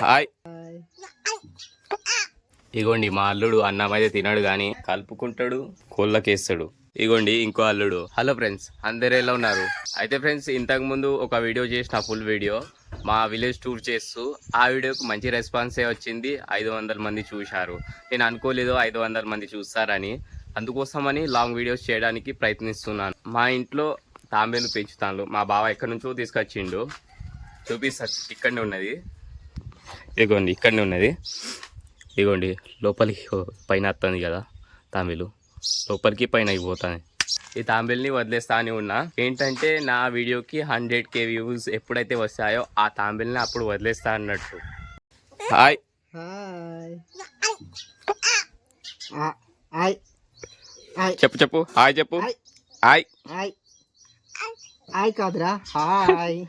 Hi. ఇగోండి మా అల్లుడు అన్నం అయితే తినడు కానీ కలుపుకుంటాడు కోళ్ళకేస్తాడు. ఇగోండి ఇంకో అల్లుడు. హలో ఫ్రెండ్స్ అందరు ఎలా ఉన్నారు? అయితే ఫ్రెండ్స్ ఇంతకు ముందు ఒక వీడియో చేసిన ఫుల్ వీడియో. మా విలేజ్ టూర్ చేస్తూ ఆ వీడియోకి మంచి రెస్పాన్సే వచ్చింది. ఐదు వందల మంది చూశారు. నేను అనుకోలేదు ఐదు వందల మంది చూస్తారని. అందుకోసమని లాంగ్ వీడియోస్ చేయడానికి ప్రయత్నిస్తున్నాను. మా ఇంట్లో తాంబేలు పెంచుతాను మా బావ ఎక్కడి నుంచో తీసుకొచ్చిండు. చూపిస్తా ఇక్కడనే ఉన్నది. ఇదిగోండి ఇక్కడనే ఉన్నది. ఇదిగోండి లోపలికి పైన వస్తుంది కదా తాంబేలు. లోపలికి పైన అయిపోతుంది ఈ తాంబేల్ని వదిలేస్తా అని ఉన్నా. ఏంటంటే నా వీడియోకి హండ్రెడ్ కే వ్యూస్ ఎప్పుడైతే వస్తాయో ఆ తాంబేల్ని అప్పుడు వదిలేస్తా అన్నట్టు. హాయ్. హాయ్. ఆ- హాయ్. హాయ్. చెప్పు చెప్పు. హాయ్ చెప్పు. హాయ్. హాయ్. హాయ్ కాదురా. హాయ్.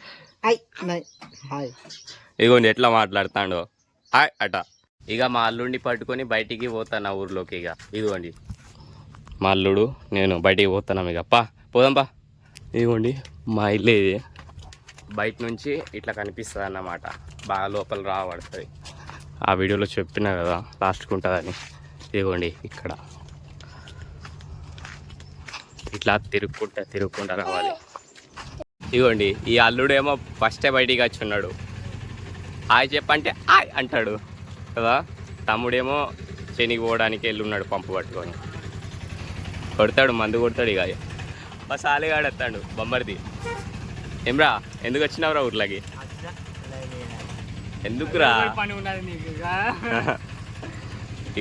హాయ్. హాయ్. ఇదిగోండి ఎట్లా మాట్లాడుతాడో. హాయ్ అట. ఇక మా అల్లుడిని పట్టుకొని బయటికి పోతాను ఆ ఊర్లోకి ఇక ఇదిగోండి. మా అల్లుడు నేను బయటికి పోతున్నాం ఇక పా పోదాంపా ఇదిగోండి మా ఇల్లు ఇది. బయట నుంచి ఇట్లా కనిపిస్తుంది అన్నమాట. బాగా లోపల రాబడుతుంది. ఆ వీడియోలో చెప్పినా కదా లాస్ట్కి ఉంటుందని. ఇదిగోండి ఇక్కడ. ఇట్లా తిరుక్కుంటా తిరుక్కుంటా రావాలి. ఇదిగోండి ఈ అల్లుడేమో ఫస్టే బయటికి వచ్చి ఉన్నాడు హాయ్ చెప్పంటే హాయ్ అంటాడు. కదా? తమ్ముడేమో శనికి పోవడానికి వెళ్ళి ఉన్నాడు పంపు పట్టుకొని. కొడతాడు మందు కొడతాడు ఇక. మా సాలిగాడు వస్తాడు బొమ్మరిది. ఏమ్రా ఎందుకు వచ్చినావురా ఊర్లోకి? ఎందుకురా?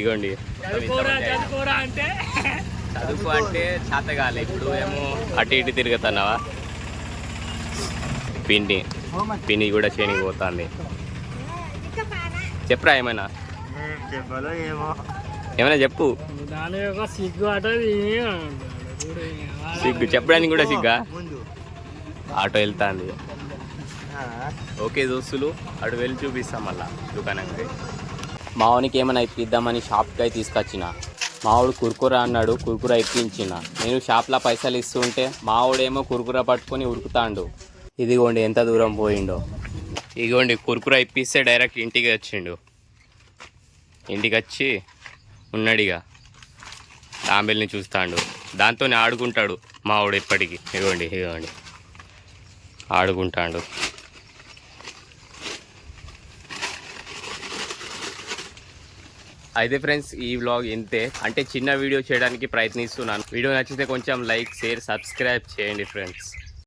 ఇగోండి. చదువుకోరా అంటే? చదువు అంటే చేత కాలే ఇప్పుడు ఏమో అటు ఇటు తిరుగుతున్నావా? పిండి. పిండి కూడా చేనికి పోతుంది. చెప్పరా ఏమైనా? ఏమైనా చెప్పు. సిగ్గు చెప్పడానికి కూడా సిగ్గా? ముందు. ఆటో వెళ్తాంది. ఓకే దోస్తులు అటు వెళ్ళి చూపిస్తాం మళ్ళా దుకాణంకి మావానికి ఏమైనా ఇప్పిద్దామని షాప్కి అయితే తీసుకొచ్చిన. మావాడు కుర్కుర అన్నాడు కుర్కుర ఇప్పించిన. నేను షాప్లో పైసలు ఇస్తుంటే మావాడేమో కుర్కుర పట్టుకొని ఉరుకుతాండు. ఇదిగోండి ఎంత దూరం పోయిండో. ఇగోండి కురుకుర ఇప్పిస్తే డైరెక్ట్ ఇంటికి వచ్చిండు. ఇంటికి వచ్చి ఉన్నాడిగా. తాంబేల్ని చూస్తాడు. దాంతోనే ఆడుకుంటాడు మావాడు ఇప్పటికీ. ఇగోండి ఇగోండి. ఆడుకుంటాడు. అయితే ఫ్రెండ్స్ ఈ వ్లాగ్ ఇంతే. అంటే చిన్న వీడియో చేయడానికి ప్రయత్నిస్తున్నాను. వీడియో నచ్చితే కొంచెం లైక్ షేర్ సబ్స్క్రైబ్ చేయండి ఫ్రెండ్స్.